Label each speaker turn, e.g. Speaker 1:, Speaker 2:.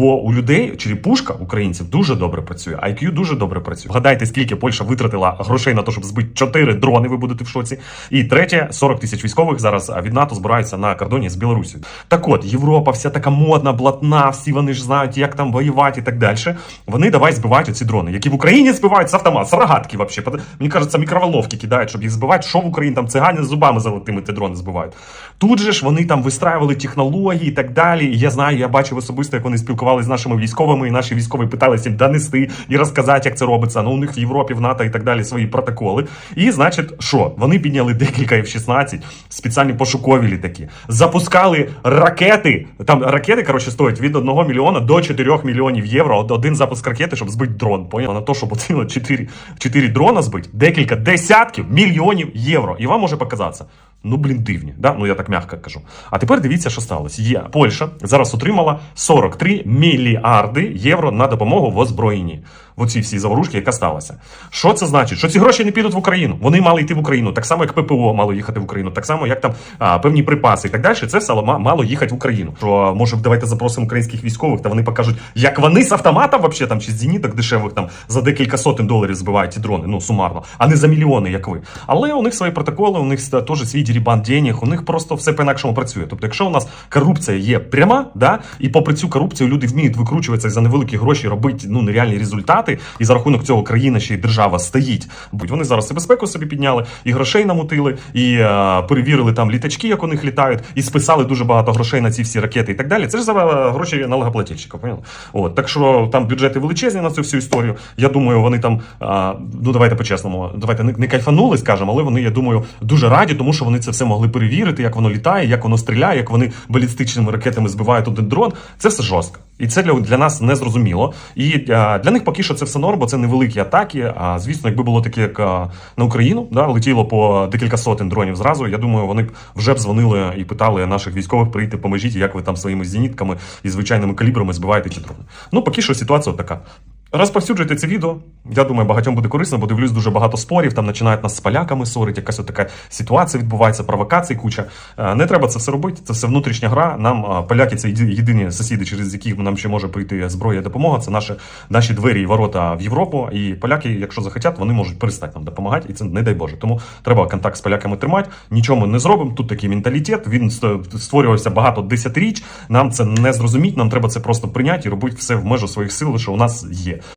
Speaker 1: Бо у людей черепушка українців дуже добре працює, IQ дуже добре працює. Вгадайте, скільки Польща витратила грошей на те, щоб збити 4 дрони. Ви будете в шоці. І третє, 40 тисяч військових зараз від НАТО збираються на кордоні з Білорусією. Так от, Європа, вся така модна, блатна, всі вони ж знають, як там воювати і так далі. Вони давай збивають оці дрони, які в Україні збивають з автомат, з рогатки. Под- Мені кажеться, мікроволновки кидають, щоб їх збивати. Що в Україні там цигани з зубами золотими ті дрони збивають. Тут же ж вони там вистраювали технології і так далі. І я знаю, я бачив особисто, як вони спілкувалися з нашими військовими, і наші військові питалися їм донести і розказати, як це робиться. Ну, у них в Європі, в НАТО і так далі свої протоколи. І значить, що вони підняли декілька F-16, спеціальні пошукові літаки, запускали ракети. Там ракети, коротше, стоять від 1 мільйона до 4 мільйонів євро. Один запуск ракети, щоб збити дрон. Поняв? На те, щоб оцінило 4, 4 дрона збити, декілька десятків мільйонів євро. І вам може показатися. Ну, блін, дивні, да? ну я так м'яко кажу. А тепер дивіться, що сталося. Є Польща зараз отримала 43 мільярди євро на допомогу в озброєнні. В оцій всій заворушці, яка сталася. Що це значить? Що ці гроші не підуть в Україну? Вони мали йти в Україну, так само, як ППО мало їхати в Україну, так само, як там а, певні припаси і так далі. Це все мало їхати в Україну. Що може давайте запросимо українських військових, та вони покажуть, як вони з автомата вообще там чи з зеніток дешевих там за декілька сотень доларів збивають ті дрони, ну сумарно, а не за мільйони, як ви. Але у них свої протоколи, у них теж свій дірібан денег, у них просто все по-інакшому працює. Тобто, якщо у нас корупція є пряма, да, і попри цю корупцію люди вміють викручуватися за невеликі гроші робити ну нереальні результати, і за рахунок цього країна ще й держава стоїть. Будь вони зараз і безпеку собі підняли, і грошей намутили, і е, перевірили там літачки, як у них літають, і списали дуже багато грошей на ці всі ракети і так далі. Це ж за е, гроші налогоплательщика. От так що там бюджети величезні на цю всю історію. Я думаю, вони там е, ну давайте по-чесному, давайте не, не кайфанули, скажемо, але вони, я думаю, дуже раді, тому що вони це все могли перевірити, як воно літає, як воно стріляє, як вони балістичними ракетами збивають один дрон. Це все жорстко. І це для, для нас не зрозуміло. І а, для них поки що це все норм, бо це невеликі атаки. А звісно, якби було таке, як а, на Україну, да, летіло по декілька сотень дронів зразу. Я думаю, вони б вже б дзвонили і питали наших військових прийти, поможіть, як ви там своїми зенітками і звичайними калібрами збиваєте ці дрони. Ну, поки що ситуація така. Розповсюджуйте це відео. Я думаю, багатьом буде корисно, бо дивлюсь дуже багато спорів. Там починають нас з поляками ссорити, якась така ситуація відбувається, провокацій куча. Е, Не треба це все робити. Це все внутрішня гра. Нам е, поляки це єдині сусіди, через яких нам ще може прийти зброя допомога. Це наші, наші двері і ворота в Європу. І поляки, якщо захотять, вони можуть перестати нам допомагати. І це не дай Боже. Тому треба контакт з поляками тримати. Нічого не зробимо. Тут такий менталітет. Він ст- створювався багато десятиріч. Нам це не зрозуміть. Нам треба це просто прийняти і робити все в межу своїх сил, що у нас є.